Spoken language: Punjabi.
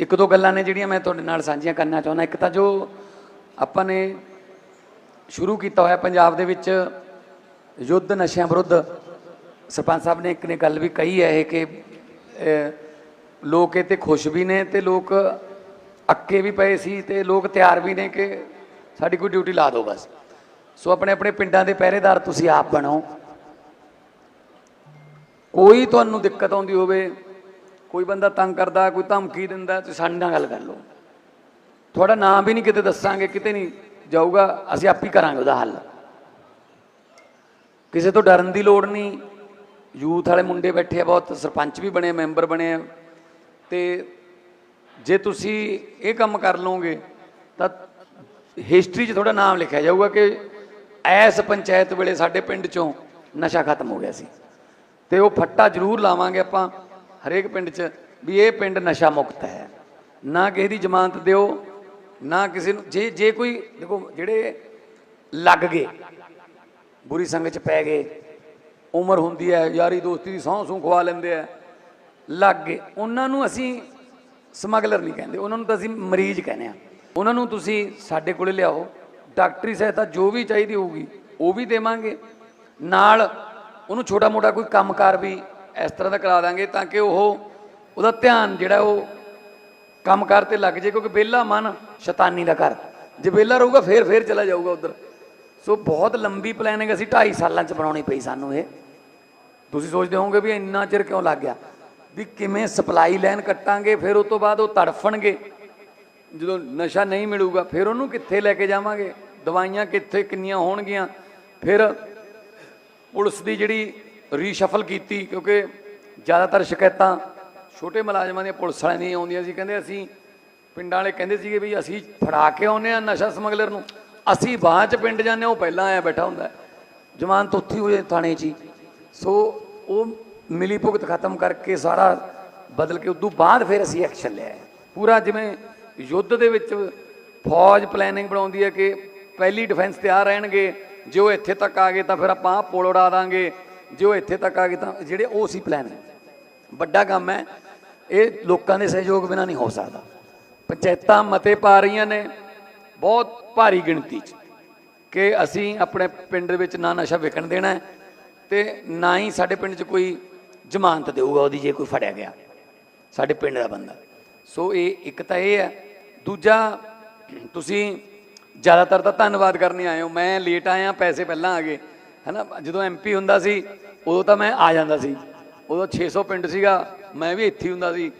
ਇੱਕ ਦੋ ਗੱਲਾਂ ਨੇ ਜਿਹੜੀਆਂ ਮੈਂ ਤੁਹਾਡੇ ਨਾਲ ਸਾਂਝੀਆਂ ਕਰਨਾ ਚਾਹੁੰਦਾ। ਇੱਕ ਤਾਂ ਜੋ ਆਪਾਂ ਨੇ ਸ਼ੁਰੂ ਕੀਤਾ ਹੋਇਆ ਪੰਜਾਬ ਦੇ ਵਿੱਚ ਯੁੱਧ ਨਸ਼ਿਆਂ ਵਿਰੁੱਧ। ਸਰਪੰਚ ਸਾਹਿਬ ਨੇ ਇੱਕ ਨੇ ਗੱਲ ਵੀ ਕਹੀ ਹੈ ਇਹ ਕਿ ਲੋਕ ਇਹ ਤੇ ਖੁਸ਼ ਵੀ ਨੇ ਤੇ ਲੋਕ ਅੱਕੇ ਵੀ ਪਏ ਸੀ ਤੇ ਲੋਕ ਤਿਆਰ ਵੀ ਨੇ ਕਿ ਸਾਡੀ ਕੋਈ ਡਿਊਟੀ ਲਾ ਦਿਓ ਬਸ। ਸੋ ਆਪਣੇ ਆਪਣੇ ਪਿੰਡਾਂ ਦੇ ਪਹਿਰੇਦਾਰ ਤੁਸੀਂ ਆਪ ਬਣੋ। ਕੋਈ ਤੁਹਾਨੂੰ ਦਿੱਕਤ ਆਉਂਦੀ ਹੋਵੇ ਕੋਈ ਬੰਦਾ ਤੰਗ ਕਰਦਾ, ਕੋਈ ਧਮਕੀ ਦਿੰਦਾ, ਤੁਸੀਂ ਸਾਡੇ ਨਾਲ ਗੱਲ ਕਰ ਲਓ। ਤੁਹਾਡਾ ਨਾਮ ਵੀ ਨਹੀਂ ਕਿਤੇ ਦੱਸਾਂਗੇ, ਕਿਤੇ ਨਹੀਂ ਜਾਊਗਾ, ਅਸੀਂ ਆਪ ਹੀ ਕਰਾਂਗੇ ਉਹਦਾ ਹੱਲ। ਕਿਸੇ ਤੋਂ ਡਰਨ ਦੀ ਲੋੜ ਨਹੀਂ। ਯੂਥ ਵਾਲੇ ਮੁੰਡੇ ਬੈਠੇ ਆ ਬਹੁਤ, ਸਰਪੰਚ ਵੀ ਬਣੇ, ਮੈਂਬਰ ਬਣੇ ਆ। ਤੇ ਜੇ ਤੁਸੀਂ ਇਹ ਕੰਮ ਕਰ ਲਓਗੇ, ਤਾਂ ਹਿਸਟਰੀ 'ਚ ਤੁਹਾਡਾ ਨਾਮ ਲਿਖਿਆ ਜਾਊਗਾ ਕਿ ਐਸ ਪੰਚਾਇਤ ਵੇਲੇ ਸਾਡੇ ਪਿੰਡ 'ਚੋਂ ਨਸ਼ਾ ਖਤਮ ਹੋ ਗਿਆ ਸੀ। ਤੇ ਉਹ ਫੱਟਾ ਜ਼ਰੂਰ ਲਾਵਾਂਗੇ ਆਪਾਂ। ਹਰੇਕ ਪਿੰਡ 'ਚ ਵੀ ਇਹ ਪਿੰਡ ਨਸ਼ਾ ਮੁਕਤ ਹੈ। ਨਾ ਕਿਸੇ ਦੀ ਜ਼ਮਾਨਤ ਦਿਓ, ਨਾ ਕਿਸੇ ਨੂੰ, ਜੇ ਜੇ ਕੋਈ, ਦੇਖੋ ਜਿਹੜੇ ਲੱਗ ਗਏ, ਬੁਰੀ ਸੰਗਤ 'ਚ ਪੈ ਗਏ, ਉਮਰ ਹੁੰਦੀ ਹੈ, ਯਾਰੀ ਦੋਸਤੀ ਦੀ ਸਹੁੰ ਸੂੰ ਖਵਾ ਲੈਂਦੇ ਆ, ਲੱਗ ਗਏ, ਉਹਨਾਂ ਨੂੰ ਅਸੀਂ ਸਮਗਲਰ ਨਹੀਂ ਕਹਿੰਦੇ, ਉਹਨਾਂ ਨੂੰ ਤਾਂ ਅਸੀਂ ਮਰੀਜ਼ ਕਹਿੰਦੇ ਆ। ਉਹਨਾਂ ਨੂੰ ਤੁਸੀਂ ਸਾਡੇ ਕੋਲੇ ਲਿਆਓ, ਡਾਕਟਰੀ ਸਹਾਇਤਾ ਜੋ ਵੀ ਚਾਹੀਦੀ ਹੋਊਗੀ, ਉਹ ਵੀ ਦੇਵਾਂਗੇ। ਨਾਲ ਉਹਨੂੰ ਛੋਟਾ ਮੋਟਾ ਕੋਈ ਕੰਮਕਾਰ ਵੀ ਇਸ ਤਰ੍ਹਾਂ ਦਾ ਕਰਾ ਦਾਂਗੇ ਤਾਂ ਕਿ ਉਹ ਉਹਦਾ ਧਿਆਨ ਜਿਹੜਾ ਉਹ ਕੰਮ ਕੰਮਕਾਰ ਤੇ ਲੱਗ ਜੇ, ਕਿਉਂਕਿ ਵਿਹਲਾ ਮਨ ਸ਼ੈਤਾਨੀ ਦਾ ਘਰ। ਜੇ ਵਿਹਲਾ ਰਹੂਗਾ, ਫੇਰ ਫੇਰ ਚਲਾ ਜਾਊਗਾ ਉਧਰ। ਸੋ ਬਹੁਤ ਲੰਬੀ ਪਲੈਨਿੰਗ ਅਸੀਂ 2.5 ਸਾਲਾਂ ਚ ਬਣਾਉਣੀ ਪਈ ਸਾਨੂੰ ਇਹ। ਤੁਸੀਂ ਸੋਚਦੇ ਹੋਵੋਗੇ ਵੀ ਇੰਨਾ ਚਿਰ ਕਿਉਂ ਲੱਗ ਗਿਆ? ਵੀ ਕਿਵੇਂ ਸਪਲਾਈ ਲਾਈਨ ਕੱਟਾਂਗੇ, ਫਿਰ ਉਸ ਤੋਂ ਬਾਅਦ ਉਹ ਤੜਫਣਗੇ। ਜਦੋਂ ਨਸ਼ਾ ਨਹੀਂ ਮਿਲੂਗਾ, ਫਿਰ ਉਹਨੂੰ ਕਿੱਥੇ ਲੈ ਕੇ ਜਾਵਾਂਗੇ? ਦਵਾਈਆਂ ਕਿੱਥੇ ਕਿੰਨੀਆਂ ਹੋਣਗੀਆਂ? ਫਿਰ ਪੁਲਿਸ ਦੀ ਜਿਹੜੀ ਰੀਸ਼ਫਲ ਕੀਤੀ ਕਿਉਂਕਿ ਜ਼ਿਆਦਾਤਰ ਸ਼ਿਕਾਇਤਾਂ ਛੋਟੇ ਮੁਲਾਜ਼ਮਾਂ ਦੀਆਂ ਪੁਲਿਸ ਵਾਲਿਆਂ ਦੀਆਂ ਆਉਂਦੀਆਂ ਸੀ। ਕਹਿੰਦੇ ਅਸੀਂ ਪਿੰਡਾਂ ਵਾਲੇ ਕਹਿੰਦੇ ਸੀਗੇ ਵੀ ਅਸੀਂ ਫੜਾ ਕੇ ਆਉਂਦੇ ਆ ਨਸ਼ਾ ਸਮਗਲਰ ਨੂੰ। ਅਸੀਂ ਬਾਅਦ ਚ ਪਿੰਡ ਜਾਂਦੇ ਹਾਂ, ਉਹ ਪਹਿਲਾਂ ਆਇਆ ਬੈਠਾ ਹੁੰਦਾ ਹੈ। ਜ਼ਮਾਨਤ ਉੱਥੇ ਹੀ ਥਾਣੇ 'ਚ ਹੀ। ਸੋ ਉਹ ਮਿਲੀ ਭੁਗਤ ਖਤਮ ਕਰਕੇ ਸਾਰਾ ਬਦਲ ਕੇ ਉਦੋਂ ਬਾਅਦ ਫਿਰ ਅਸੀਂ ਐਕਸ਼ਨ ਲਿਆ ਪੂਰਾ ਜਿਵੇਂ ਯੁੱਧ ਦੇ ਵਿੱਚ ਫੌਜ ਪਲੈਨਿੰਗ ਬਣਾਉਂਦੀ ਹੈ ਕਿ ਪਹਿਲੀ ਡਿਫੈਂਸ ਤਿਆਰ ਰਹਿਣਗੇ ਜੇ ਉਹ ਇੱਥੇ ਤੱਕ ਆ ਗਏ ਤਾਂ ਫਿਰ ਆਪਾਂ ਆਹ ਪੁਲ ਉਡਾ ਦਾਂਗੇ। ਜੇ ਉਹ ਇੱਥੇ ਤੱਕ ਆ ਗਏ ਤਾਂ ਜਿਹੜੇ ਉਹ ਸੀ ਪਲਾਨ ਵੱਡਾ ਕੰਮ ਹੈ, ਇਹ ਲੋਕਾਂ ਦੇ ਸਹਿਯੋਗ ਬਿਨਾਂ ਨਹੀਂ ਹੋ ਸਕਦਾ। ਪੰਚਾਇਤਾਂ ਮਤੇ ਪਾ ਰਹੀਆਂ ਨੇ, ਬਹੁਤ ਭਾਰੀ ਗਿਣਤੀ 'ਚ, ਕਿ ਅਸੀਂ ਆਪਣੇ ਪਿੰਡ ਦੇ ਵਿੱਚ ਨਾ ਨਸ਼ਾ ਵਿਕਣ ਦੇਣਾ ਹੈ ਤੇ ਨਾ ਹੀ ਸਾਡੇ ਪਿੰਡ 'ਚ ਕੋਈ ਜ਼ਮਾਨਤ ਦੇਊਗਾ, ਉਹਦੀ ਜੇ ਕੋਈ ਫੜਿਆ ਗਿਆ, ਸਾਡੇ ਪਿੰਡ ਦਾ ਬੰਦਾ। ਸੋ ਇਹ ਇੱਕ ਤਾਂ ਇਹ ਹੈ। ਦੂਜਾ, ਤੁਸੀਂ ਜ਼ਿਆਦਾਤਰ ਤਾਂ ਧੰਨਵਾਦ ਕਰਨੇ ਆਏ ਹੋ। ਮੈਂ ਲੇਟ ਆਇਆ, ਪੈਸੇ ਪਹਿਲਾਂ ਆ ਗਏ। ਹੈਨਾ? ਜਦੋਂ ਐਮਪੀ ਹੁੰਦਾ ਸੀ, ਉਦੋਂ ਤਾਂ ਮੈਂ ਆ ਜਾਂਦਾ ਸੀ। ਉਦੋਂ 600 ਪਿੰਡ ਸੀਗਾ, ਮੈਂ ਵੀ ਇੱਥੇ ਹੀ ਹੁੰਦਾ ਸੀ।